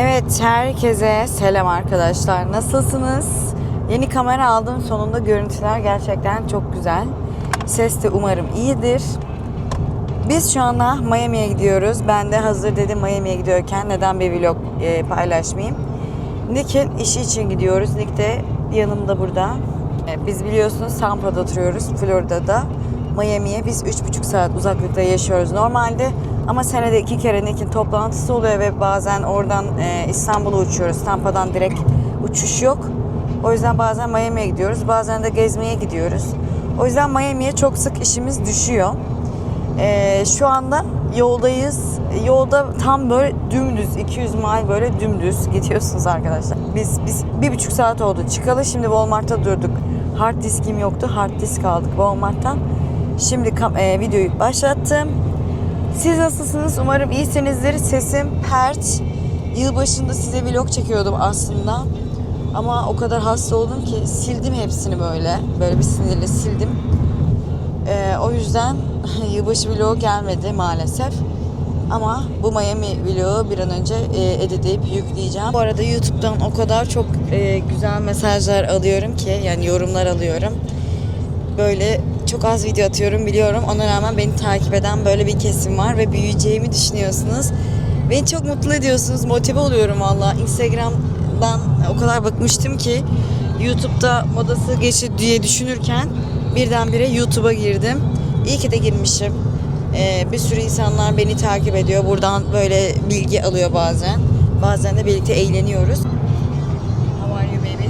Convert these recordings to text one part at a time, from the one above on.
Evet herkese selam arkadaşlar. Nasılsınız? Yeni kamera aldım. Sonunda görüntüler gerçekten çok güzel. Ses de umarım iyidir. Biz şu anda Miami'ye gidiyoruz. Ben de hazır dedim Miami'ye gidiyorken neden bir vlog e, paylaşmayayım. Nick'in işi için gidiyoruz. Nick de yanımda burada. E, Biz biliyorsunuz Tampa'da oturuyoruz, Florida'da. Miami'ye biz 3,5 saat uzaklıkta yaşıyoruz normalde. Ama senede iki kere Nick'in toplantısı oluyor ve bazen oradan e, İstanbul'a uçuyoruz. Tampa'dan direkt uçuş yok. O yüzden bazen Miami'ye gidiyoruz, bazen de gezmeye gidiyoruz. O yüzden Miami'ye çok sık işimiz düşüyor. Ee, şu anda yoldayız. Yolda tam böyle dümdüz 200 mil böyle dümdüz gidiyorsunuz arkadaşlar. Biz biz bir buçuk saat oldu çıkalı. Şimdi Walmart'ta durduk. Hard diskim yoktu. Hard disk aldık Walmart'tan. Şimdi e, videoyu başlattım. Siz nasılsınız? Umarım iyisinizdir. Sesim pert. Yılbaşında size vlog çekiyordum aslında. Ama o kadar hasta oldum ki sildim hepsini böyle. Böyle bir sinirle sildim. Ee, o yüzden yılbaşı vlogu gelmedi maalesef. Ama bu Miami vlogu bir an önce e, editleyip yükleyeceğim. Bu arada YouTube'dan o kadar çok e, güzel mesajlar alıyorum ki yani yorumlar alıyorum. Böyle çok az video atıyorum biliyorum. Ona rağmen beni takip eden böyle bir kesim var ve büyüyeceğimi düşünüyorsunuz. Beni çok mutlu ediyorsunuz. Motive oluyorum valla. Instagram'dan o kadar bakmıştım ki YouTube'da modası geçti diye düşünürken birdenbire YouTube'a girdim. İyi ki de girmişim. Ee, bir sürü insanlar beni takip ediyor. Buradan böyle bilgi alıyor bazen. Bazen de birlikte eğleniyoruz. How are you baby?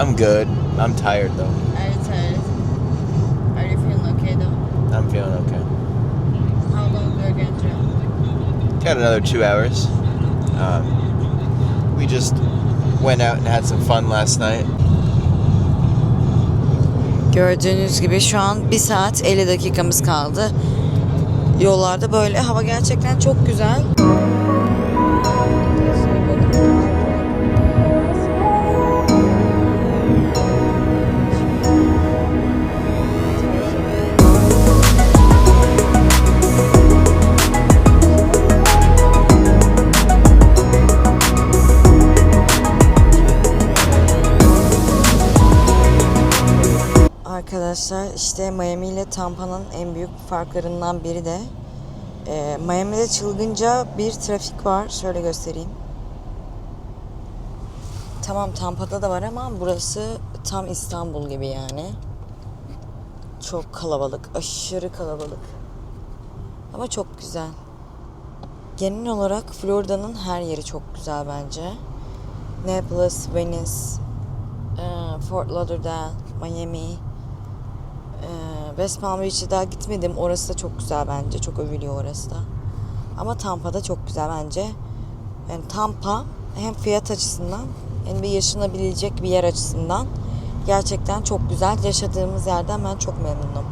I'm good. I'm tired though. Feeling okay. How long are you going to? Got another two hours. Um, we just went out and had some fun last night. Gördüğünüz gibi şu an 1 saat 50 dakikamız kaldı. Yollarda böyle hava gerçekten çok güzel. İşte Miami ile Tampa'nın en büyük farklarından biri de e, Miami'de çılgınca bir trafik var. Şöyle göstereyim. Tamam Tampa'da da var ama burası tam İstanbul gibi yani. Çok kalabalık, aşırı kalabalık. Ama çok güzel. Genel olarak Florida'nın her yeri çok güzel bence. Naples, Venice, e, Fort Lauderdale, Miami, West Palm Beach'e daha gitmedim. Orası da çok güzel bence. Çok övülüyor orası da. Ama Tampa da çok güzel bence. Yani Tampa hem fiyat açısından hem de yaşanabilecek bir yer açısından gerçekten çok güzel. Yaşadığımız yerden ben çok memnunum.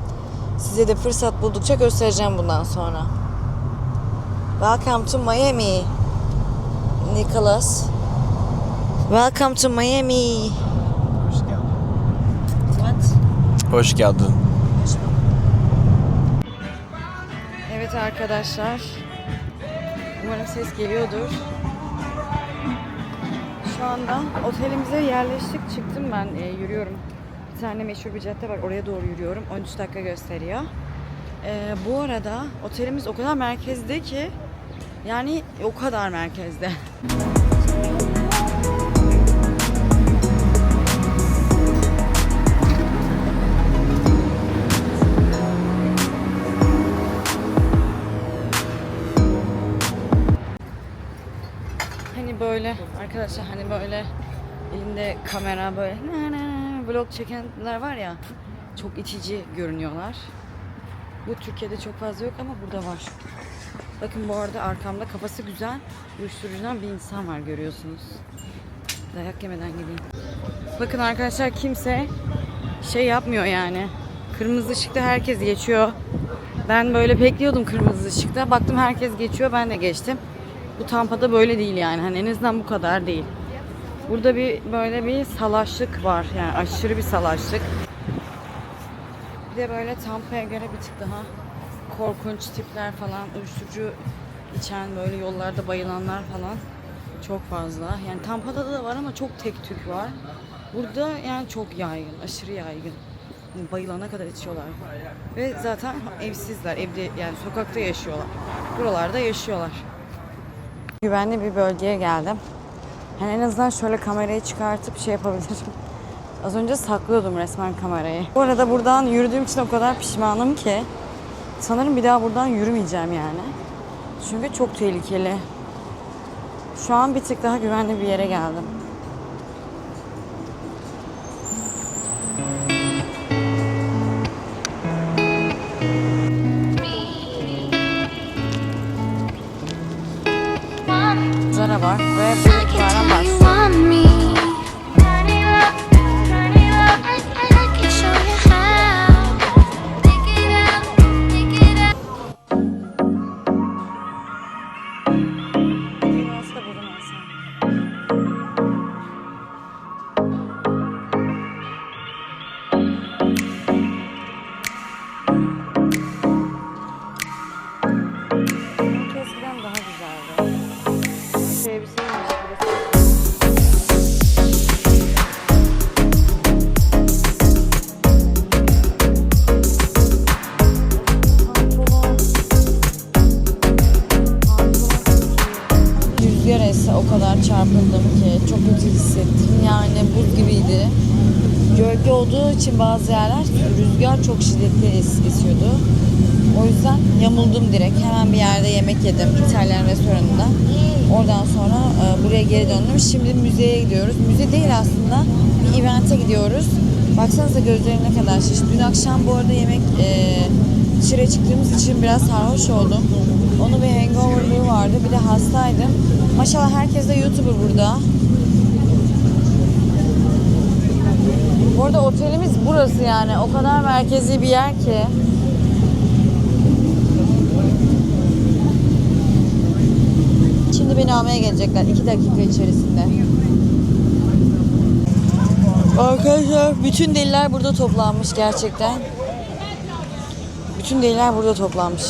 Size de fırsat buldukça göstereceğim bundan sonra. Welcome to Miami. Nicholas. Welcome to Miami. What? Hoş geldin. Arkadaşlar. Umarım ses geliyordur. Şu anda otelimize yerleştik. Çıktım ben e, yürüyorum. Bir tane meşhur bir cadde var. Oraya doğru yürüyorum. 13 dakika gösteriyor. E, bu arada otelimiz o kadar merkezde ki yani o kadar merkezde. Böyle arkadaşlar hani böyle elinde kamera böyle vlog çekenler var ya çok itici görünüyorlar. Bu Türkiye'de çok fazla yok ama burada var. Bakın bu arada arkamda kafası güzel uyuşturucudan bir insan var görüyorsunuz. Dayak yemeden gideyim. Bakın arkadaşlar kimse şey yapmıyor yani. Kırmızı ışıkta herkes geçiyor. Ben böyle bekliyordum kırmızı ışıkta. Baktım herkes geçiyor ben de geçtim. Bu Tampa'da böyle değil yani. Hani en azından bu kadar değil. Burada bir böyle bir salaşlık var. Yani aşırı bir salaşlık. Bir de böyle Tampa'ya göre bir tık daha korkunç tipler falan, uyuşturucu içen böyle yollarda bayılanlar falan Çok fazla. Yani Tampa'da da var ama çok tek tük var. Burada yani çok yaygın, aşırı yaygın. Bayılana kadar içiyorlar. Ve zaten evsizler, evde yani sokakta yaşıyorlar. Buralarda yaşıyorlar. Güvenli bir bölgeye geldim. Yani en azından şöyle kamerayı çıkartıp şey yapabilirim. Az önce saklıyordum resmen kamerayı. Bu arada buradan yürüdüğüm için o kadar pişmanım ki. Sanırım bir daha buradan yürümeyeceğim yani. Çünkü çok tehlikeli. Şu an bir tık daha güvenli bir yere geldim. Zara var ve bu I can yamuldum direkt. Hemen bir yerde yemek yedim İtalyan restoranında. Oradan sonra e, buraya geri döndüm. Şimdi müzeye gidiyoruz. Müze değil aslında. Bir event'e gidiyoruz. Baksanıza gözlerim ne kadar şiş. Dün akşam bu arada yemek e, dışarıya çıktığımız için biraz sarhoş oldum. Onun bir hangoverlığı vardı. Bir de hastaydım. Maşallah herkes de YouTuber burada. Bu arada otelimiz burası yani. O kadar merkezi bir yer ki. Şimdi beni almaya gelecekler 2 dakika içerisinde. Arkadaşlar bütün deliler burada toplanmış gerçekten. Bütün deliler burada toplanmış.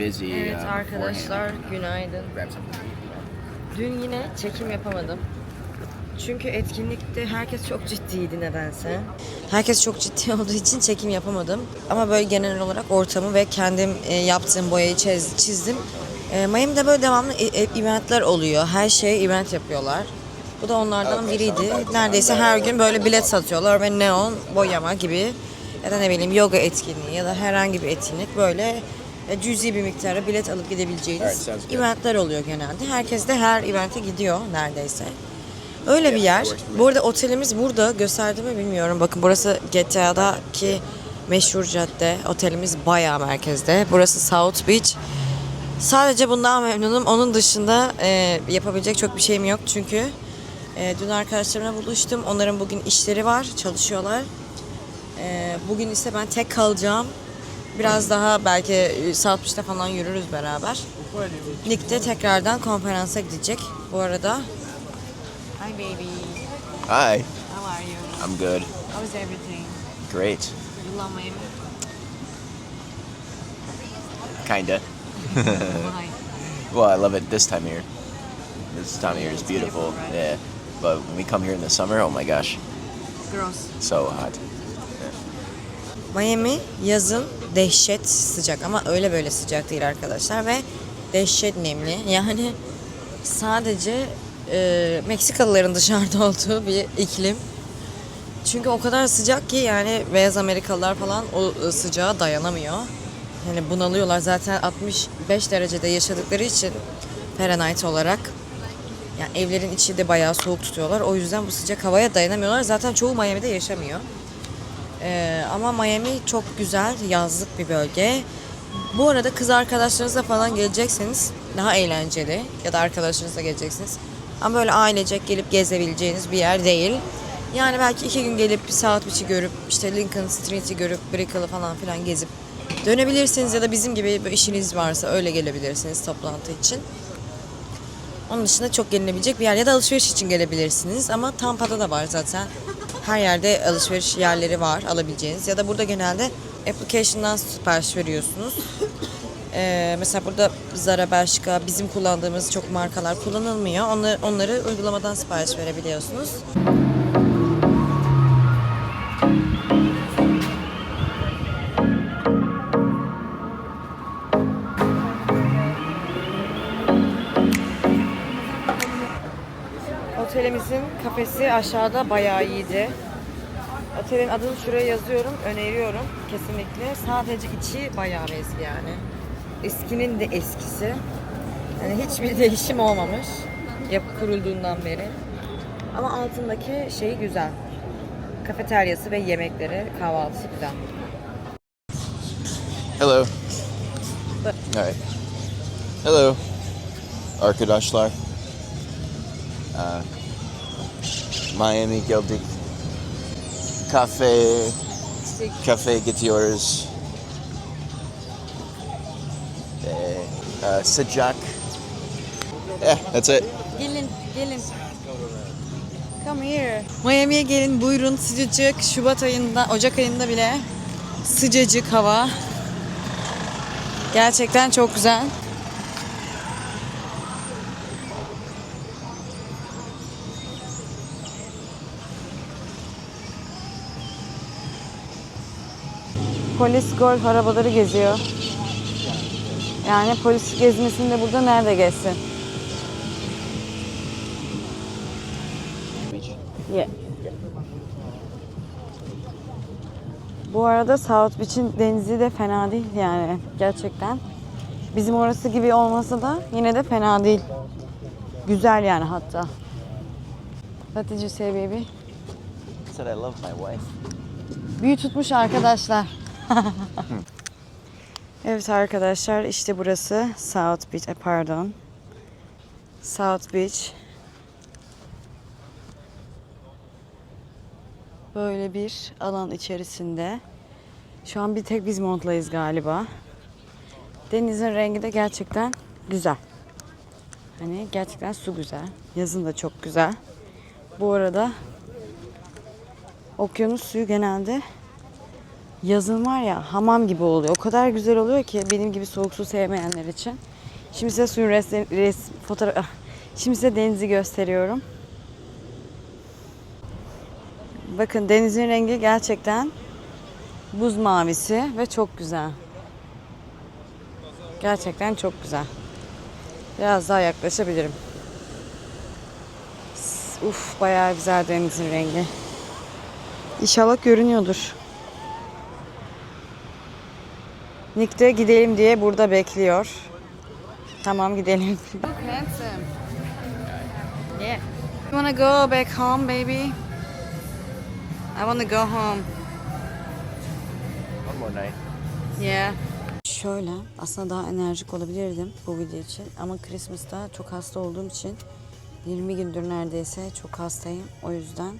Evet arkadaşlar günaydın. Dün yine çekim yapamadım. Çünkü etkinlikte herkes çok ciddiydi nedense. Herkes çok ciddi olduğu için çekim yapamadım. Ama böyle genel olarak ortamı ve kendim e, yaptığım boyayı çiz- çizdim. E, Miami'de böyle devamlı e- eventler oluyor. Her şey event yapıyorlar. Bu da onlardan biriydi. Neredeyse her gün böyle bilet satıyorlar ve neon boyama gibi ya da ne bileyim yoga etkinliği ya da herhangi bir etkinlik böyle cüzi bir miktara bilet alıp gidebileceğiniz eventler oluyor genelde. Herkes de her evente gidiyor neredeyse. Öyle bir yer. Bu arada otelimiz burada. Gösterdi mi bilmiyorum. Bakın burası GTA'daki meşhur cadde. Otelimiz bayağı merkezde. Burası South Beach. Sadece bundan memnunum. Onun dışında e, yapabilecek çok bir şeyim yok. Çünkü e, dün arkadaşlarımla buluştum. Onların bugün işleri var. Çalışıyorlar. E, bugün ise ben tek kalacağım. Biraz daha belki e, South Beach'te falan yürürüz beraber. Nick de tekrardan konferansa gidecek. Bu arada Hi baby. Hi. How are you? I'm good. How is everything? Great. You love Miami? Kinda. Why? Well, I love it this time of year. This time of year is beautiful, beautiful. right? Yeah. But when we come here in the summer, oh my gosh, Gross. so hot. Miami yazın dehşet sıcak ama öyle böyle sıcak değil arkadaşlar ve dehşet nemli. Yani sadece e, Meksikalıların dışarıda olduğu bir iklim. Çünkü o kadar sıcak ki yani beyaz Amerikalılar falan o sıcağa dayanamıyor. Yani bunalıyorlar zaten 65 derecede yaşadıkları için Fahrenheit olarak. Yani evlerin içi de bayağı soğuk tutuyorlar. O yüzden bu sıcak havaya dayanamıyorlar. Zaten çoğu Miami'de yaşamıyor. Ee, ama Miami çok güzel, yazlık bir bölge. Bu arada kız arkadaşlarınızla falan gelecekseniz daha eğlenceli ya da arkadaşlarınızla geleceksiniz. Ama böyle ailecek gelip gezebileceğiniz bir yer değil. Yani belki iki gün gelip bir saat biçi görüp işte Lincoln Street'i görüp Brickell'ı falan filan gezip dönebilirsiniz ya da bizim gibi işiniz varsa öyle gelebilirsiniz toplantı için. Onun dışında çok gelinebilecek bir yer ya da alışveriş için gelebilirsiniz ama Tampa'da da var zaten. her yerde alışveriş yerleri var alabileceğiniz. Ya da burada genelde application'dan sipariş veriyorsunuz. Ee, mesela burada Zara, Bershka, bizim kullandığımız çok markalar kullanılmıyor. Onları, onları uygulamadan sipariş verebiliyorsunuz. Otelimizin kafesi aşağıda bayağı iyiydi. Otelin adını şuraya yazıyorum, öneriyorum kesinlikle. Sadece içi bayağı eski yani. Eskinin de eskisi. Yani hiçbir değişim olmamış. Yapı kurulduğundan beri. Ama altındaki şey güzel. Kafeteryası ve yemekleri, kahvaltısı güzel. Hello. All right. Hello. Arkadaşlar. Uh, Miami geldik. Kafe, kafe gidiyoruz. Ee, uh, sıcak. Yeah, that's it. Gelin, gelin. Come here. Miami'ye gelin buyurun sıcacık. Şubat ayında, Ocak ayında bile sıcacık hava. Gerçekten çok güzel. Polis golf arabaları geziyor. Yani polis gezmesinde burada nerede gezsin? Yeah. Bu arada South Beach'in denizi de fena değil yani gerçekten. Bizim orası gibi olmasa da yine de fena değil. Güzel yani hatta. What did you say baby? Said I love my wife. Büyü tutmuş arkadaşlar. evet arkadaşlar işte burası South Beach. eh, Pardon. South Beach. Böyle bir alan içerisinde. Şu an bir tek biz montlayız galiba. Denizin rengi de gerçekten güzel. Hani gerçekten su güzel. Yazın da çok güzel. Bu arada okyanus suyu genelde yazın var ya hamam gibi oluyor. O kadar güzel oluyor ki benim gibi soğuk su sevmeyenler için. Şimdi size suyun res, res fotoğraf ah, Şimdi size denizi gösteriyorum. Bakın denizin rengi gerçekten buz mavisi ve çok güzel. Gerçekten çok güzel. Biraz daha yaklaşabilirim. Uf bayağı güzel denizin rengi. İnşallah görünüyordur. Nick de gidelim diye burada bekliyor. Tamam gidelim. handsome. Yeah. You wanna go back home, baby? I wanna go home. One more night. Yeah. Şöyle aslında daha enerjik olabilirdim bu video için ama Christmas'ta çok hasta olduğum için 20 gündür neredeyse çok hastayım. O yüzden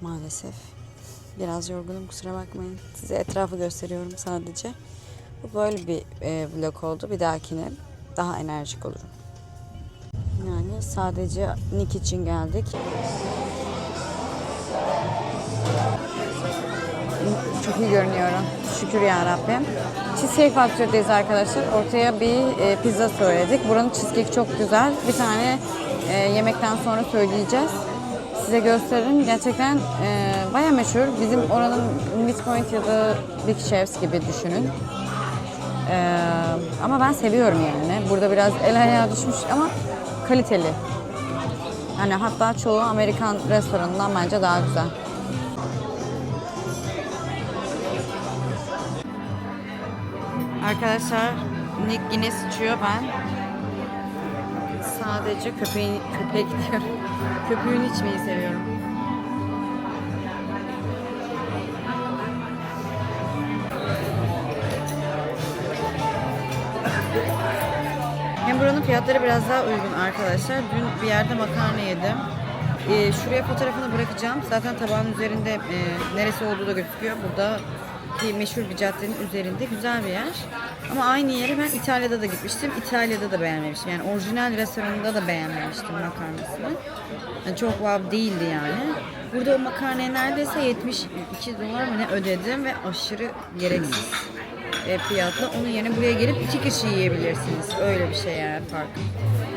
maalesef biraz yorgunum kusura bakmayın. Size etrafı gösteriyorum sadece. Bu böyle bir e, vlog oldu. Bir dahakine daha enerjik olurum. Yani sadece Nick için geldik. Çok iyi görünüyorum. Şükür ya Rabbim. Cheesecake Factory'deyiz arkadaşlar. Ortaya bir e, pizza söyledik. Buranın cheesecake çok güzel. Bir tane e, yemekten sonra söyleyeceğiz. Size gösteririm. Gerçekten e, baya meşhur. Bizim oranın Midpoint ya da Big Chefs gibi düşünün. E, ama ben seviyorum yani. Burada biraz el ayağa düşmüş ama kaliteli. Yani hatta çoğu Amerikan restoranından bence daha güzel. Arkadaşlar Nick yine sıçıyor ben. Sadece köpeğin köpeğe gidiyorum. Köpüğünü içmeyi seviyorum. Fiyatları biraz daha uygun arkadaşlar. Dün bir yerde makarna yedim. Ee, şuraya fotoğrafını bırakacağım. Zaten tabağın üzerinde e, neresi olduğu da gözüküyor. Burada ki meşhur bir caddenin üzerinde güzel bir yer. Ama aynı yere ben İtalya'da da gitmiştim. İtalya'da da beğenmemiştim. Yani orijinal restoranında da beğenmemiştim makarnasını. Yani çok wow değildi yani. Burada o makarnaya neredeyse 72 dolar mı ne ödedim ve aşırı gereksiz e, fiyatla. Onun yerine buraya gelip iki kişi yiyebilirsiniz. Öyle bir şey yani fark.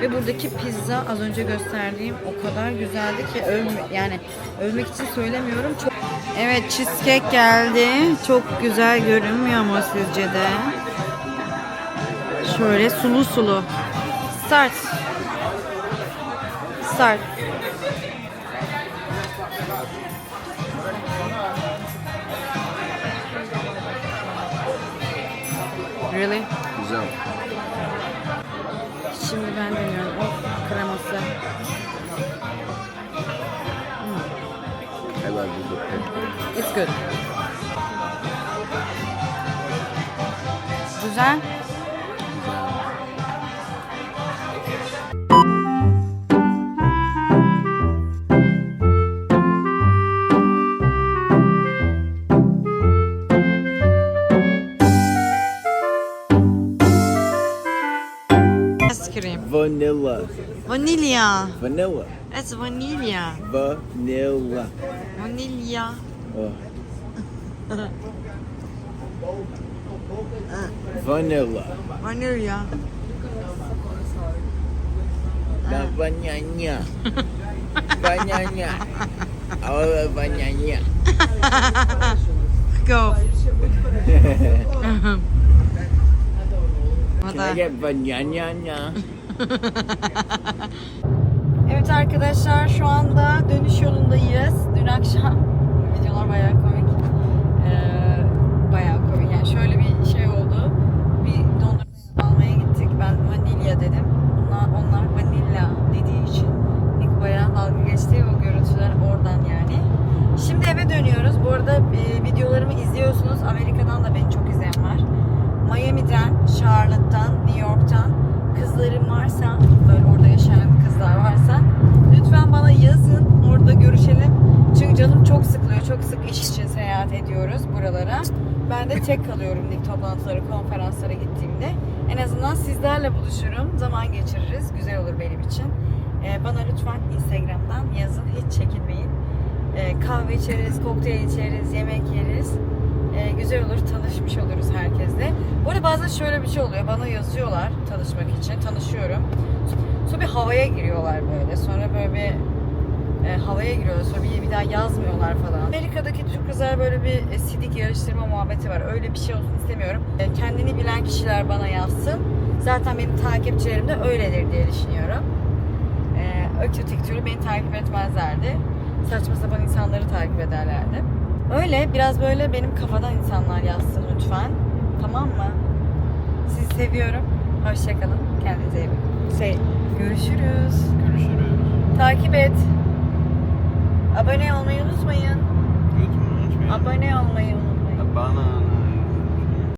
Ve buradaki pizza az önce gösterdiğim o kadar güzeldi ki övme, yani övmek için söylemiyorum. Çok Evet cheesecake geldi. Çok güzel görünmüyor mu sizce de? Şöyle sulu sulu. Start. Start. Really? Güzel. Şimdi ben deniyorum. O kreması. I love you. It's good. Güzel. Ice cream. Vanilla. Vanilya. Vanilla. It's vanilya. Vanilla. Vanilya. Oh. Vanilla. Vanilya. La banana. banana. Oh, banana. Go. Can I get banana? Evet arkadaşlar şu anda dönüş yolundayız. Dün akşam videolar bayağı komik. Ee, bayağı komik. Yani şöyle bir şey oldu. Bir dondurma almaya gittik. Ben vanilya dedim. Onlar, onlar vanilla dediği için Nick bayağı dalga geçti. O görüntüler oradan yani. Şimdi eve dönüyoruz. Bu arada e, videolarımı izliyorsunuz. Amerika'dan da beni çok izleyen var. Miami'den, Charlotte'dan, New York'tan kızlarım varsa, böyle orada yaşayan kızlar varsa lütfen bana yazın. Orada görüşelim. Çünkü canım çok sıkılıyor. Çok sık iş için seyahat ediyoruz buralara. Ben de tek kalıyorum lig toplantıları, konferanslara gittiğimde. En azından sizlerle buluşurum. Zaman geçiririz. Güzel olur benim için. Ee, bana lütfen Instagram'dan yazın. Hiç çekinmeyin. Ee, kahve içeriz, kokteyl içeriz, yemek yeriz. Ee, güzel olur, tanışmış oluruz herkesle. Bu arada bazen şöyle bir şey oluyor. Bana yazıyorlar tanışmak için. Tanışıyorum. Sonra bir havaya giriyorlar böyle. Sonra böyle bir e, havaya giriyorlar. Sonra bir, bir daha yazmıyorlar falan. Amerika'daki Türk kızlar böyle bir e, sidik yarıştırma muhabbeti var. Öyle bir şey olsun istemiyorum. E, kendini bilen kişiler bana yazsın. Zaten benim takipçilerim de öyledir diye düşünüyorum. E, ökü tiktürü beni takip etmezlerdi. Saçma sapan insanları takip ederlerdi. Öyle biraz böyle benim kafadan insanlar yazsın lütfen. Tamam mı? Sizi seviyorum. Hoşçakalın. Kendinize iyi bakın. Şey, görüşürüz. Görüşürüz. Takip et. Abone olmayı unutmayın. Abone olmayı unutmayın. Banana.